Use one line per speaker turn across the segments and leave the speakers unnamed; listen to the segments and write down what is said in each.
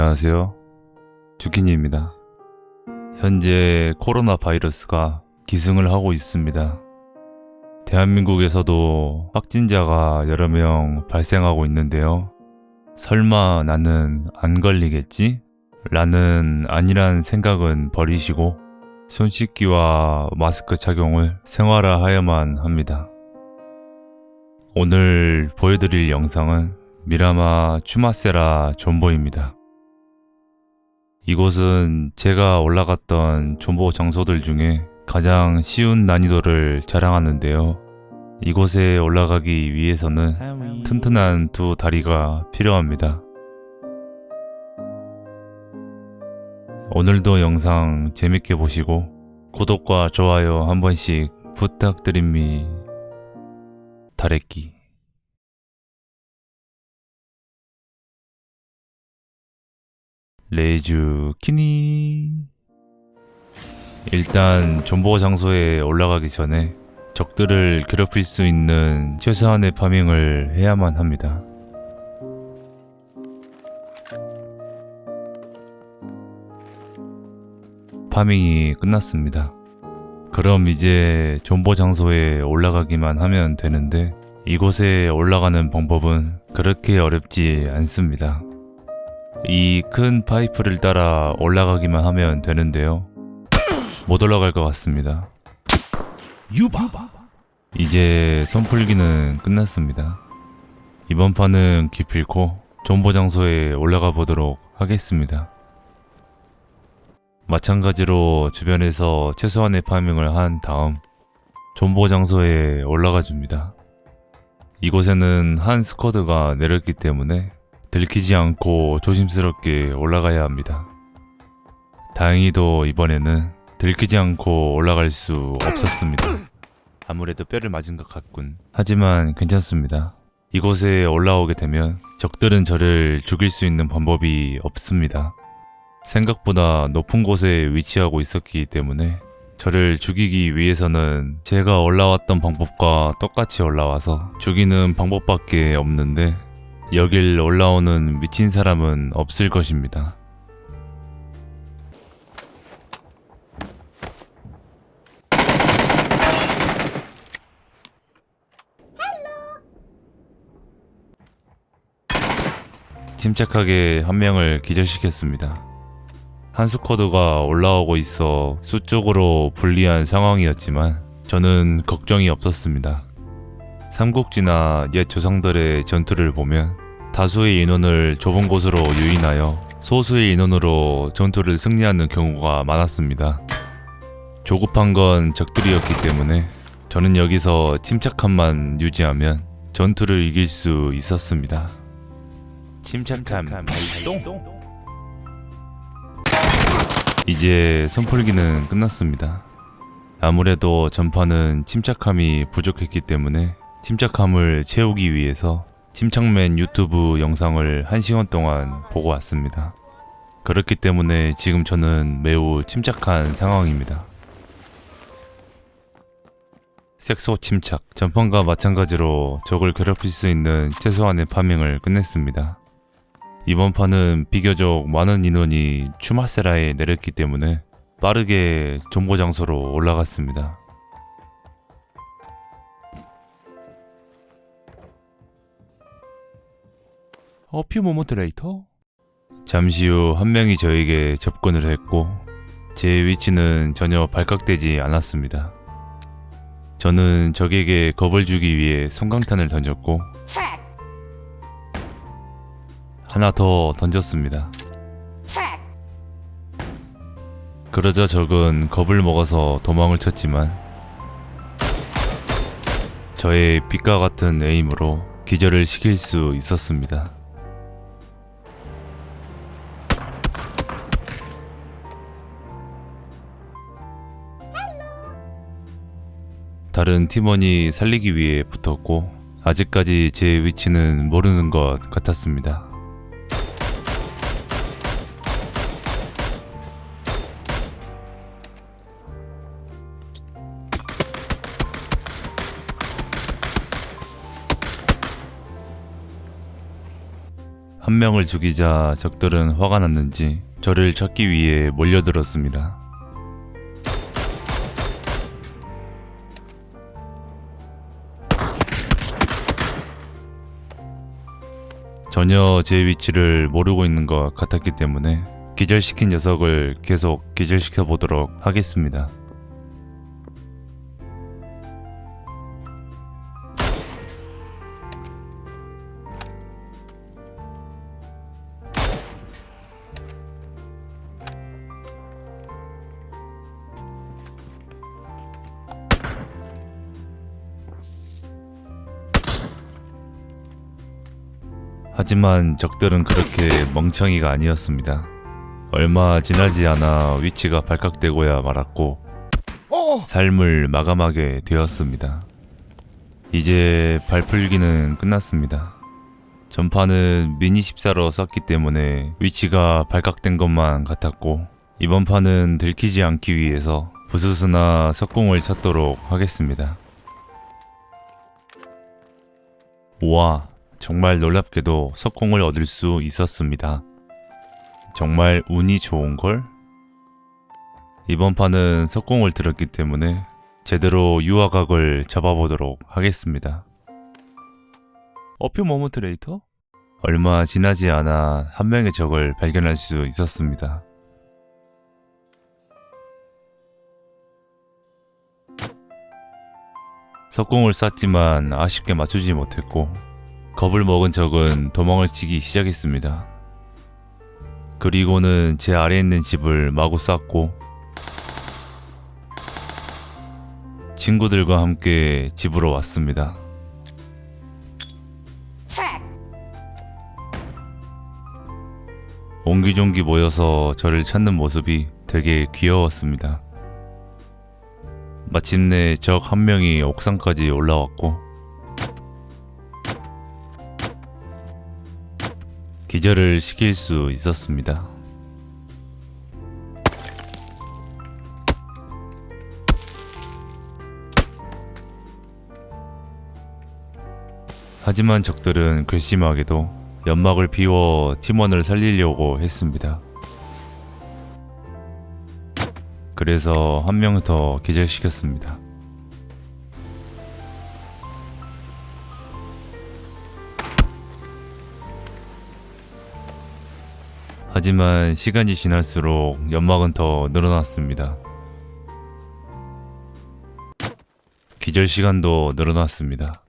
안녕하세요. 주키니입니다. 현재 코로나 바이러스가 기승을 하고 있습니다. 대한민국에서도 확진자가 여러 명 발생하고 있는데요. 설마 나는 안 걸리겠지? 라는 아니란 생각은 버리시고 손 씻기와 마스크 착용을 생활화하여만 합니다. 오늘 보여드릴 영상은 미라마 추마세라 존보입니다. 이곳은 제가 올라갔던 존보 장소들 중에 가장 쉬운 난이도를 자랑하는데요. 이곳에 올라가기 위해서는 튼튼한 두 다리가 필요합니다. 오늘도 영상 재밌게 보시고 구독과 좋아요 한 번씩 부탁드립니다. 다래끼 레주 키니 일단 존버 장소에 올라가기 전에 적들을 괴롭힐 수 있는 최소한의 파밍을 해야만 합니다. 파밍이 끝났습니다. 그럼 이제 존버 장소에 올라가기만 하면 되는데 이곳에 올라가는 방법은 그렇게 어렵지 않습니다. 이 큰 파이프를 따라 올라가기만 하면 되는데요. 못 올라갈 것 같습니다.
유바
이제 손풀기는 끝났습니다. 이번 판은 기필코 존버 장소에 올라가 보도록 하겠습니다. 마찬가지로 주변에서 최소한의 파밍을 한 다음 존버 장소에 올라가 줍니다. 이곳에는 한 스쿼드가 내렸기 때문에 들키지 않고 조심스럽게 올라가야 합니다. 다행히도 이번에는 들키지 않고 올라갈 수 없었습니다. 아무래도 뼈를 맞은 것 같군. 하지만 괜찮습니다. 이곳에 올라오게 되면 적들은 저를 죽일 수 있는 방법이 없습니다. 생각보다 높은 곳에 위치하고 있었기 때문에 저를 죽이기 위해서는 제가 올라왔던 방법과 똑같이 올라와서 죽이는 방법밖에 없는데 여길 올라오는 미친 사람은 없을 것입니다. 침착하게 한 명을 기절시켰습니다. 한 스쿼드가 올라오고 있어 수적으로 불리한 상황이었지만 저는 걱정이 없었습니다. 삼국지나 옛 조상들의 전투를 보면 다수의 인원을 좁은 곳으로 유인하여 소수의 인원으로 전투를 승리하는 경우가 많았습니다. 조급한 건 적들이었기 때문에 저는 여기서 침착함만 유지하면 전투를 이길 수 있었습니다. 침착함 발동. 이제 손풀기는 끝났습니다. 아무래도 전파는 침착함이 부족했기 때문에 침착함을 채우기 위해서 침착맨 유튜브 영상을 1시간 동안 보고 왔습니다. 그렇기 때문에 지금 저는 매우 침착한 상황입니다. 색소 침착, 전판과 마찬가지로 적을 괴롭힐 수 있는 최소한의 파밍을 끝냈습니다. 이번 판은 비교적 많은 인원이 추마세라에 내렸기 때문에 빠르게 정보 장소로 올라갔습니다.
어퓨 모모드레이터
잠시 후 한 명이 저에게 접근을 했고 제 위치는 전혀 발각되지 않았습니다. 저는 적에게 겁을 주기 위해 성광탄을 던졌고 하나 더 던졌습니다. 그러자 적은 겁을 먹어서 도망을 쳤지만 저의 빛과 같은 에임으로 기절을 시킬 수 있었습니다. 다른 팀원이 살리기 위해 붙었고 아직까지 제 위치는 모르는 것 같았습니다. 한 명을 죽이자 적들은 화가 났는지 저를 찾기 위해 몰려들었습니다. 전혀 제 위치를 모르고 있는 것 같았기 때문에 기절시킨 녀석을 계속 기절시켜 보도록 하겠습니다. 하지만 적들은 그렇게 멍청이가 아니었습니다. 얼마 지나지 않아 위치가 발각되고야 말았고 삶을 마감하게 되었습니다. 이제 발풀기는 끝났습니다. 전판은 미니 14로 썼기 때문에 위치가 발각된 것만 같았고 이번 판은 들키지 않기 위해서 부스스나 석궁을 찾도록 하겠습니다. 우와, 정말 놀랍게도 석궁을 얻을 수 있었습니다. 정말 운이 좋은 걸? 이번 판은 석궁을 들었기 때문에 제대로 유화각을 잡아보도록 하겠습니다.
어퓨 모먼트 레이터?
얼마 지나지 않아 한 명의 적을 발견할 수 있었습니다. 석궁을 쐈지만 아쉽게 맞추지 못했고 겁을 먹은 적은 도망을 치기 시작했습니다. 그리고는 제 아래에 있는 집을 마구 쐈고 친구들과 함께 집으로 왔습니다. 옹기종기 모여서 저를 찾는 모습이 되게 귀여웠습니다. 마침내 적 한 명이 옥상까지 올라왔고 기절을 시킬 수 있었습니다. 하지만 적들은 괘씸하게도 연막을 비워 팀원을 살리려고 했습니다. 그래서 한 명 더 기절시켰습니다. 하지만 시간이 지날수록 연막은 더 늘어났습니다. 기절 시간도 늘어났습니다.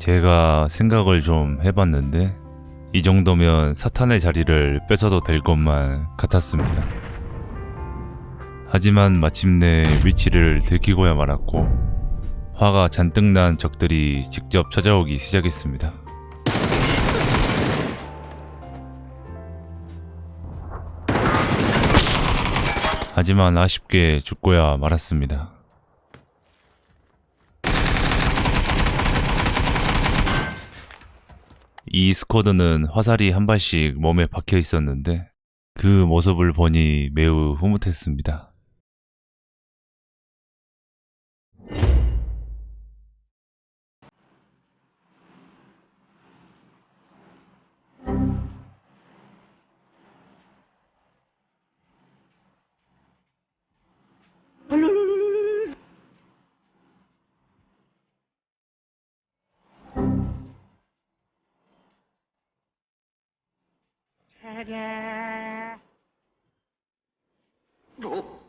제가 생각을 좀 해봤는데 이 정도면 사탄의 자리를 뺏어도 될 것만 같았습니다. 하지만 마침내 위치를 들키고야 말았고 화가 잔뜩 난 적들이 직접 찾아오기 시작했습니다. 하지만 아쉽게 죽고야 말았습니다. 이 스쿼드는 화살이 한 발씩 몸에 박혀 있었는데 그 모습을 보니 매우 흐뭇했습니다.
Hare. Oh.